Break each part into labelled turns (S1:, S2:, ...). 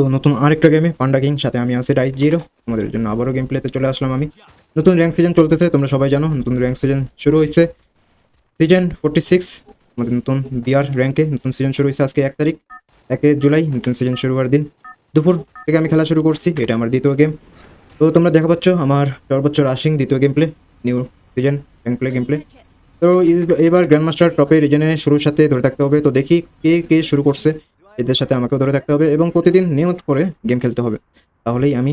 S1: তো নতুন আরেকটা গেমে পান্ডা কিং সাথে আমি আছি রাইস জিরো তোমাদের জন্য আবারও গেম প্লেতে চলে আসলাম আমি। নতুন র্যাঙ্ক সিজন চলতেছে, তোমরা সবাই জানো, নতুন র্যাঙ্ক সিজন শুরু হয়েছে সিজন ফোর্টি সিক্স আমাদের নতুন বিআর র্যাঙ্কে নতুন সিজন শুরু হয়েছে আজকে এক তারিখ, একে জুলাই, নতুন সিজন শুরু হওয়ার দিন। দুপুর থেকে আমি খেলা শুরু করছি, এটা আমার দ্বিতীয় গেম তো তোমরা দেখা পাচ্ছ, আমার সর্বোচ্চ রাশিং দ্বিতীয় game play new season rank play game play তো এবার গ্র্যান্ড মাস্টার টপে রিজনে শুরুর সাথে ধরে থাকতে হবে, তো দেখি কে কে শুরু করছে। এদের সাথে আমাকেও ধরে থাকতে হবে এবং প্রতিদিন নিয়মিত করে গেম খেলতে হবে। তাহলেই আমি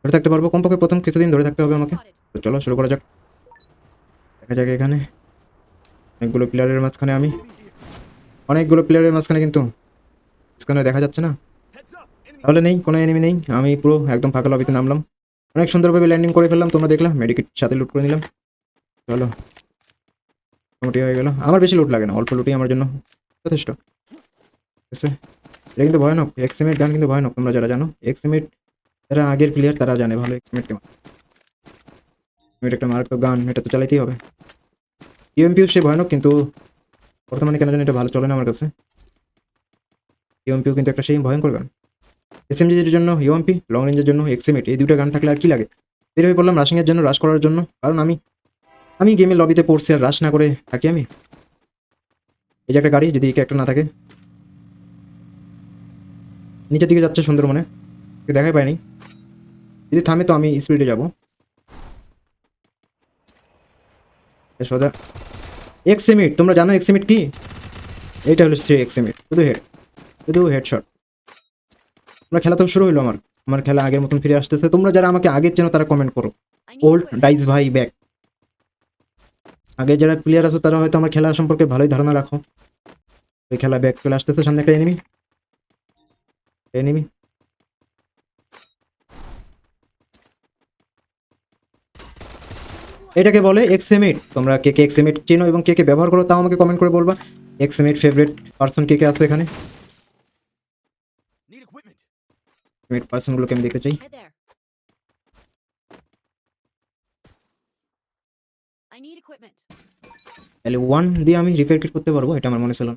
S1: ধরে থাকতে পারব। কমপক্ষে প্রথম কিছুদিন ধরে থাকতে হবে আমাকে। তো চলো, শুরু করা যাক। দেখা যাক এখানে অনেকগুলো প্লেয়ারের মাঝখানে আমি অনেকগুলো প্লেয়ারের মাঝখানে কিন্তু মাঝখানে দেখা যাচ্ছে না। তাহলে নেই, কোনো এনিমি নেই। আমি পুরো একদম ফাঁকা লবিতে নামলাম। অনেক সুন্দরভাবে ল্যান্ডিং করে ফেললাম, তোমরা দেখলাম মেডিকেট সাথে লুট করে নিলাম। চলো। মোটামুটি হয়ে গেল। আমার বেশি লুট লাগে না, অল্প লুটই আমার জন্য যথেষ্ট। আছে এটা কিন্তু ভয়ানক এক্সিমেট গান কিন্তু ভয়ানক, তোমরা যারা জানো। এক্সিমেট যারা আগের প্লেয়ার তারা জানে ভালো এক্সিমেট কেমন। এক্সিমেট একটা মারাত্মক গান, এটা তো চালাইতেই হবে। ইউএমপিও সে ভয়ানক, কিন্তু বর্তমানে কেন জানি এটা ভালো চলে না আমার কাছে। ইউএমপিও কিন্তু একটা সেই ভয়ঙ্কর গান। এসএমজির জন্য ইউএমপি লং রেঞ্জের জন্য এক্সিমেট এই দুটো গান থাকলে আর কি লাগে? বের হয়ে পড়লাম রাশিংয়ের জন্য রাশ করার জন্য। কারণ আমি আমি গেমে লবিতে পড়ছি আর রাশ না করে থাকি আমি। এই যে একটা গাড়ি, যদি একটা না থাকে। নিচের দিকে যাচ্ছে সুন্দরবনে। দেখাই পাইনি। যদি থামে তো আমি স্পিডে যাব। সোজা। এক্সিমিট তোমরা জানো এক্সিমিট কি? এইটা হলো সে এক্সিমিট শুধু হেড শুধু হেডশট তোমরা খেলা তো শুরু হলো আমার আমার খেলা আগের মতন ফিরে আসতেছে। তোমরা যারা আমাকে আগের চেনো তারা কমেন্ট করো। ওল্ড ডাইস ভাই ব্যাক আগে যারা প্লেয়ার আছে তারা হয়তো আমার খেলা সম্পর্কে ভালোই ধারণা রাখো। ওই খেলা ব্যাক চলে আসতেছে সামনে একটা এনিমি এনিমি এটাকে বলে এক্সএমিট তোমরা কে কে এক্সএমিট চেনো এবং কে কে ব্যবহার করো তাও আমাকে কমেন্ট করে বলবা। এক্সএমিট ফেভারিট পার্সন কে কে আছে এখানে. এক্সএমিট পার্সনগুলোকে আমি দেখতে চাই। তাহলে ওয়ান দিয়ে আমি রিপেয়ার কিট করতে পারব এটা আমার মনে ছিল না।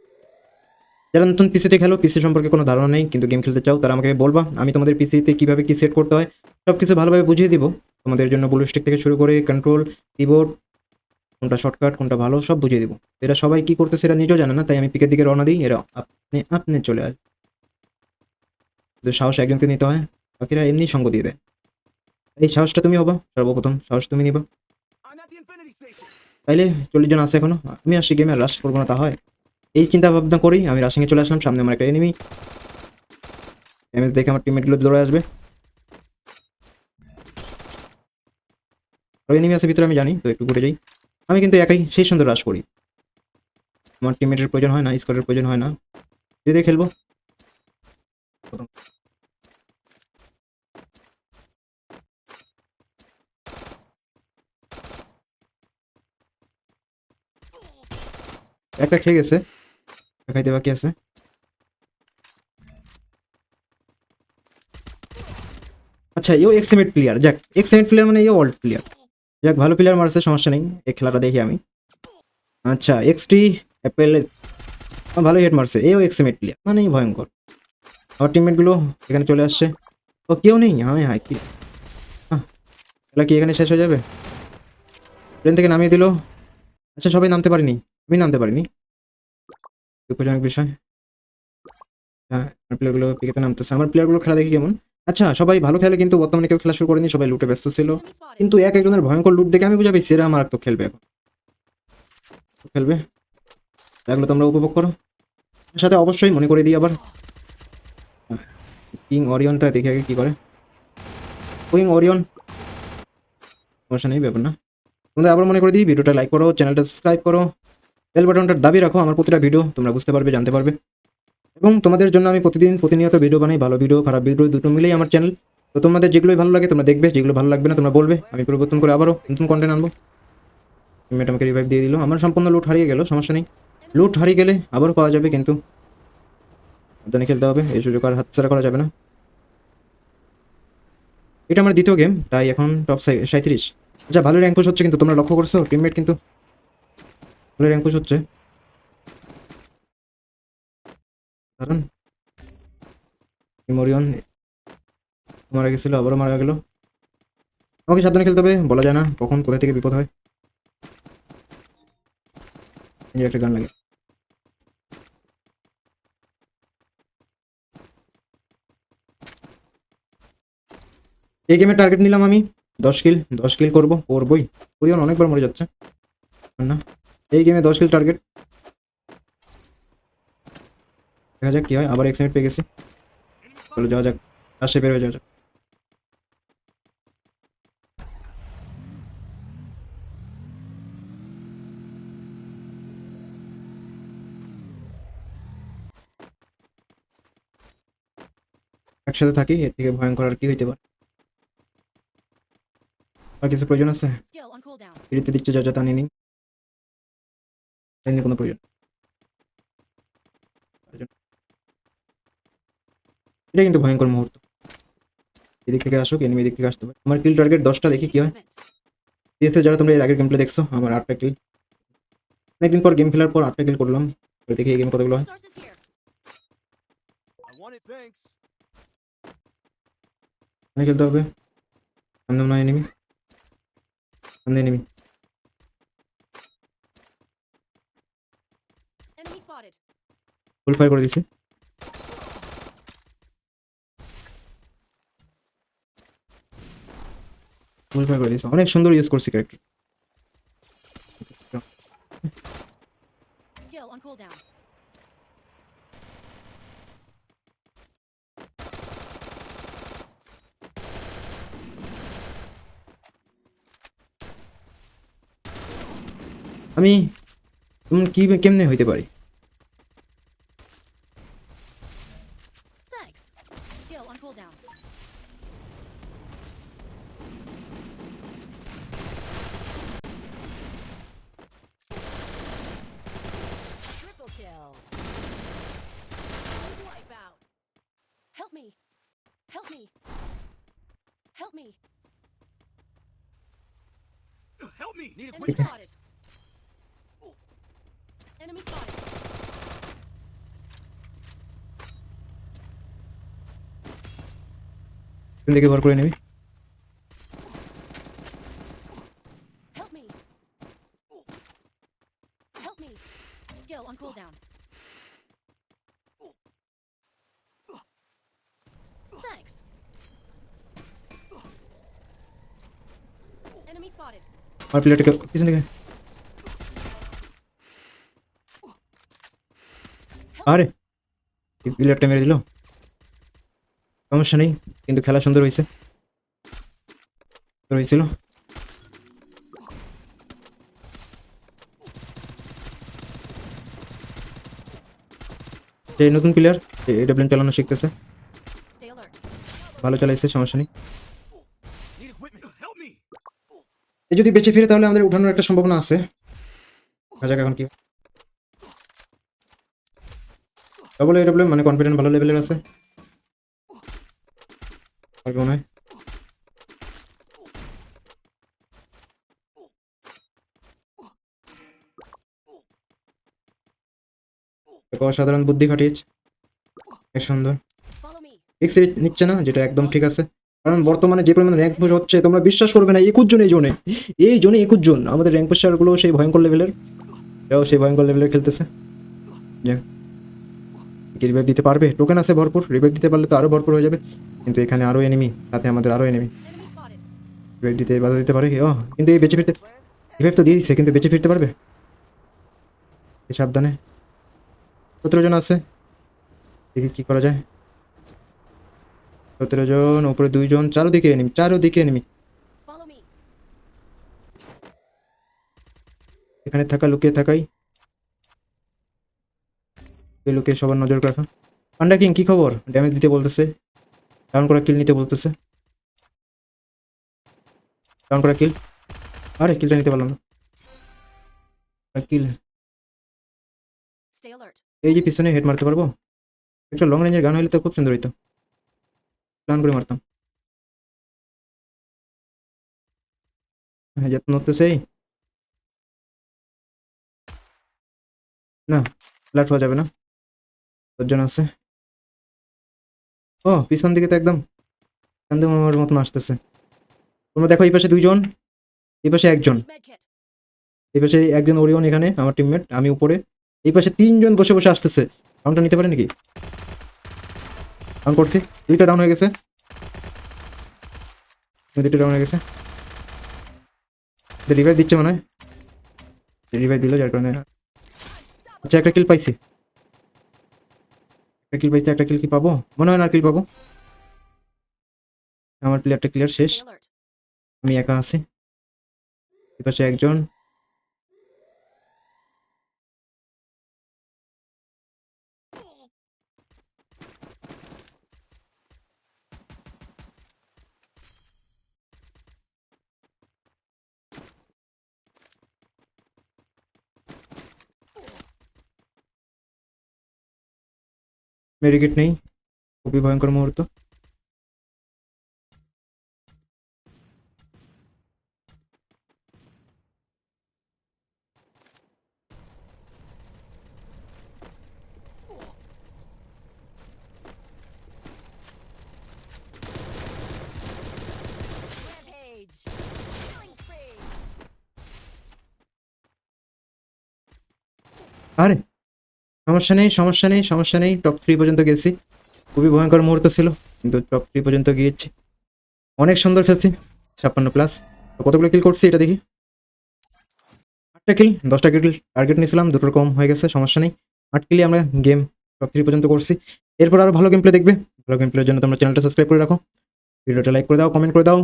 S1: যারা নতুন পিসিতে খেলো পিসি সম্পর্কে কোনো ধারণা নেই, কিন্তু গেম খেলতে চাও, তারা আমাকে বলবা। আমি তোমাদের পিসিতে কীভাবে কী সেট করতে হয় সব কিছু ভালোভাবে বুঝিয়ে দিব। তোমাদের জন্য ব্লু স্টিক থেকে শুরু করে কন্ট্রোল কিবোর্ড কোনটা শর্টকাট কোনটা ভালো, সব বুঝিয়ে দিব। এরা সবাই কী করতে সেটা নিজেও জানে না, তাই আমি পিকের দিকে রওনা দিই, এরা আপনি আপনি চলে আসে কিন্তু সাহস একজনকে নিতে হয়, বাকিরা এমনি সঙ্গ দিয়ে দেয়। এই সাহসটা তুমি হবা, সর্বপ্রথম সাহস তুমি নিবা. তাইলে চল্লিশ জন আছে এখনও, আমি আসি গেমে রাশ করব না, তা হয়। এই চিন্তা ভাবনা করেই আমি রাশিংয়ে চলে আসলাম। সামনে আমার একটা এনিমি ড্যামেজ দেখে আমার টিমমেটগুলো দৌড়ে আসবে। আরও এনিমি আছে ভিতরে, আমি জানি, তো একটু ঘুরে যাই। আমি কিন্তু একাই সেই সুন্দর রাশ করি। আমার টিমমেটের প্রয়োজন হয় না স্কোয়াডের প্রয়োজন হয় না। ধীরে ধীরে খেলব। একটা খেয়ে গেছে। খাইতে বাকি আছে। আচ্ছা এও এক্সিমেট প্লেয়ার যাক এক্সিমেট প্লেয়ার মানে এও ওল্ড প্লেয়ার যাক, ভালো প্লেয়ার মারছে, সমস্যা নেই, এই খেলাটা দেখি আমি। আচ্ছা এক্সটি অ্যাপেল ভালো হেড মারছে, এও এক্সিমেট প্লেয়ার মানেই ভয়ঙ্কর। আমার টিমমেটগুলো এখানে চলে আসছে। ও, কেউ নেই? হ্যাঁ হ্যাঁ কি? খেলা কি এখানে শেষ হয়ে যাবে? ট্রেন থেকে নামিয়ে দিল। আচ্ছা সবাই নামতে পারিনি, আমি নামতে পারিনি। দুঃখজনক বিষয়। আমার প্লেয়ারগুলো পিকেতে নামতেছে। আমার প্লেয়ারগুলো খেলা দেখি কেমন? আচ্ছা সবাই ভালো খেলে কিন্তু বর্তমানে কেউ খেলা শুরু করেনি, সবাই লুটে ব্যস্ত ছিল। কিন্তু এক একজনের ভয়ঙ্কর লুট দেখে আমি বুঝাবি সেরা মারাত্মক খেলবে এখন। খেলবে। এগুলো তোমরা উপভোগ করো। সাথে অবশ্যই মনে করে দিই আবার। কিং অরিয়নটা দেখে আগে কি করে। কিং অরিয়ন সমস্যা নেই, ব্যাপার না। তোমাদের আবার মনে করে দিই, ভিডিওটা লাইক করো চ্যানেলটা সাবস্ক্রাইব করো। বেল বাটনটার দাবি রাখো, আমার প্রতিটা ভিডিও তোমরা বুঝতে পারবে, জানতে পারবে। এবং তোমাদের জন্য আমি প্রতিদিন প্রতিনিয়ত ভিডিও বানাই, ভালো ভিডিও খারাপ ভিডিও দুটো মিলেই আমার চ্যানেল তো তোমাদের যেগুলোই ভালো লাগে, তোমরা দেখবে, যেগুলো ভালো লাগবে না, তোমরা বলবে। আমি পরিবর্তন করে আবারও নতুন কন্টেন্ট আনব। আমাকে রিভাইভ দিয়ে দিল। আমার সম্পূর্ণ লুট হারিয়ে গেল, সমস্যা নেই। লুট হারিয়ে গেলে আবারও পাওয়া যাবে কিন্তু সাবধানে খেলতে হবে, এই সুযোগ আর হাতছাড়া করা যাবে না। এটা আমার দ্বিতীয় গেম তাই এখন টপ সাঁত্রিশ আচ্ছা ভালো র্যাঙ্ক হচ্ছে কিন্তু, তোমরা লক্ষ্য করছ টিমমেট কিন্তু র্যাঙ্ক পুশ হচ্ছে। কারণ মরিয়ন মারা গেছিল, আবারও মারা গেল। আমাকে সাবধানে খেলতে হবে, বলা যায় না কখন কোথা থেকে বিপদ হয়। এই একটা গান লাগে। এই গেমে টার্গেট নিলাম আমি। দশ কিল দশ কিল করব, করবোই। ওরিয়ন অনেকবার মরে যাচ্ছে। না। এই গেমে দশ কিল টার্গেট দেখা যাক কি হয় আবার এক এক্সিডেন্ট পেয়ে গেছি। চলো যাওয়া যাক আসে বের হয়ে যাওয়া যাক। একসাথে থাকি এর থেকে ভয়ঙ্কর আর কি হইতে পারে। আর কিছু প্রয়োজন আছে. ফ্রিতে দিচ্ছে যা যা তা নিয়ে তাই নিয়ে কোনো প্রয়োজন? এটা কিন্তু ভয়ঙ্কর মুহূর্ত। এদিক থেকে আসুক এনিমি এদিক থেকে আসতে পারে। আমার কিল টার্গেট দশটা দেখি কি হয়. সিএসএ যারা তোমরা এর আগের গেম প্লে দেখছ আমার আটটা কিল অনেকদিন পর গেম খেলার পর আটটা কিল করলাম। দেখি এই গেম কতগুলো হয়। খেলতে হবে। সামনে মনে হয় এনিমি সামনে enemy
S2: Enemy spotted.
S1: Full fire করে দিছি। ফুল ফায়ার করে দিছি। অনেক সুন্দর ইউজ করছি ক্যারেক্টার. আমি কেমনে হইতে পারি?
S2: Help me. Help me. Help me!
S3: Need
S2: Enemy
S3: equipment.
S2: spotted. Enemy spotted.
S1: তুমি দেখে ভর করে নিবি আমার প্লেয়ারটাকে পিছন থেকে আরে প্লেয়ারটা মেরে দিল। সমস্যা নেই কিন্তু খেলা সুন্দর হয়েছে। হয়েছিল। যে নতুন প্লেয়ার এডাব্লিউএম চালানো শিখতেছে। ভালো চালাইছে সমস্যা নেই। এ যদি বেঁচে ফিরে তাহলে আমাদের উঠানোর একটা সম্ভাবনা আছে। এখন কি ডবল এডব্লিউ মানে কনফিডেন্ট ভালো লেভেলের আছে। মনে হয় অসাধারণ বুদ্ধি খাটিয়েছে। সুন্দর. এক্স নিচ্ছে না, যেটা একদম ঠিক আছে। কারণ বর্তমানে যে পরিমাণে র্যাঙ্ক পুশ হচ্ছে, তোমরা বিশ্বাস করবে না, একুশ জন এই জোনে। এই জোনে একুশ জন, আমাদের র্যাঙ্ক পুশারগুলো সেই ভয়ঙ্কর লেভেলের এরাও সেই ভয়ঙ্কর লেভেলের খেলতেছে। যাক রিভাইভ দিতে পারবে। টোকেন আছে ভরপুর রিভাইভ দিতে পারলে তো আরও ভরপুর হয়ে যাবে। কিন্তু এখানে আরও এনিমি সাথে আমাদের আরও এনিমি. রিভাইভ দিতে, বাধা দিতে পারে। ও কিন্তু এই বেঁচে ফিরতে রিভাইভ তো দিয়ে দিচ্ছে, কিন্তু বেঁচে ফিরতে পারবে? সাবধানে। সতেরো জন আছে। দেখি কি করা যায়। সতেরো জন উপরে দুইজন চারোদিকে এনিমি চারোদিকে এনিমি. এখানে থাকা লুকিয়ে থাকাই। লুকিয়ে সবার নজর রাখা। পান্ডা কিং কি খবর? ড্যামেজ দিতে বলতেছে। ডাউন করা কিল নিতে বলতেছে। ডাউন করা কিল আরে কিলটা নিতে পারলাম না। কিল এই যে পিছনে হেড মারতে পারব? একটা লং রেঞ্জের গান হলে তো খুব সুন্দর হইতো। প্ল্যান করে মারতাম। হ্যাঁ যত্ন হতেছেই না ফ্ল্যাট হওয়া যাবে না। দশজন আছে। ও, পিছন দিকে তো একদম কান্দু মামার মতন আসতেছে। তোমরা দেখো, এই পাশে দুইজন, এই পাশে একজন. এই পাশে একজন ওরিয়ন এখানে, আমার টিমমেট আমি উপরে। এই পাশে তিনজন বসে বসে আসতেছে। রাউন্ডটা নিতে পারে নাকি? রাউন্ড করছি। দুইটা ডাউন হয়ে গেছে। দুইটা ডাউন হয়ে গেছে। রিভাইভ দিচ্ছে মনে হয়। রিভাইভ দিল, যার কারণে। আচ্ছা একটা কিল পাইছি। একটা কিল পাইছি, একটা কিল কি পাবো? মনে হয় না কিল পাবো। আমার প্লেয়ারটা ক্লিয়ার শেষ। আমি একা আছি। এই পাশে একজন। মেডিকেট নেই খুবই ভয়ঙ্কর মুহূর্ত
S2: Rampage. Killing spree.
S1: সমস্যা নেই সমস্যা নেই সমস্যা নেই। টপ থ্রি পর্যন্ত গেছি। খুবই ভয়ঙ্কর মুহূর্ত ছিল, কিন্তু টপ থ্রি পর্যন্ত গিয়েছি। অনেক সুন্দর খেলছি, ছাপ্পান্ন প্লাস কতগুলো কিল করছি এটা দেখি। আটটা কিল দশটা কিল টার্গেট নিয়েছিলাম, দুটোর কম হয়ে গেছে, সমস্যা নেই। আট কিলি আমরা গেম টপ থ্রি পর্যন্ত করছি। এরপর আরও ভালো গেম প্লে দেখবে। ভালো গেম প্লের জন্য তোমরা চ্যানেলটা সাবস্ক্রাইব করে রাখো। ভিডিওটা লাইক করে দাও কমেন্ট করে দাও।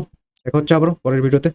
S1: দেখা হচ্ছে আবারও পরের ভিডিওতে।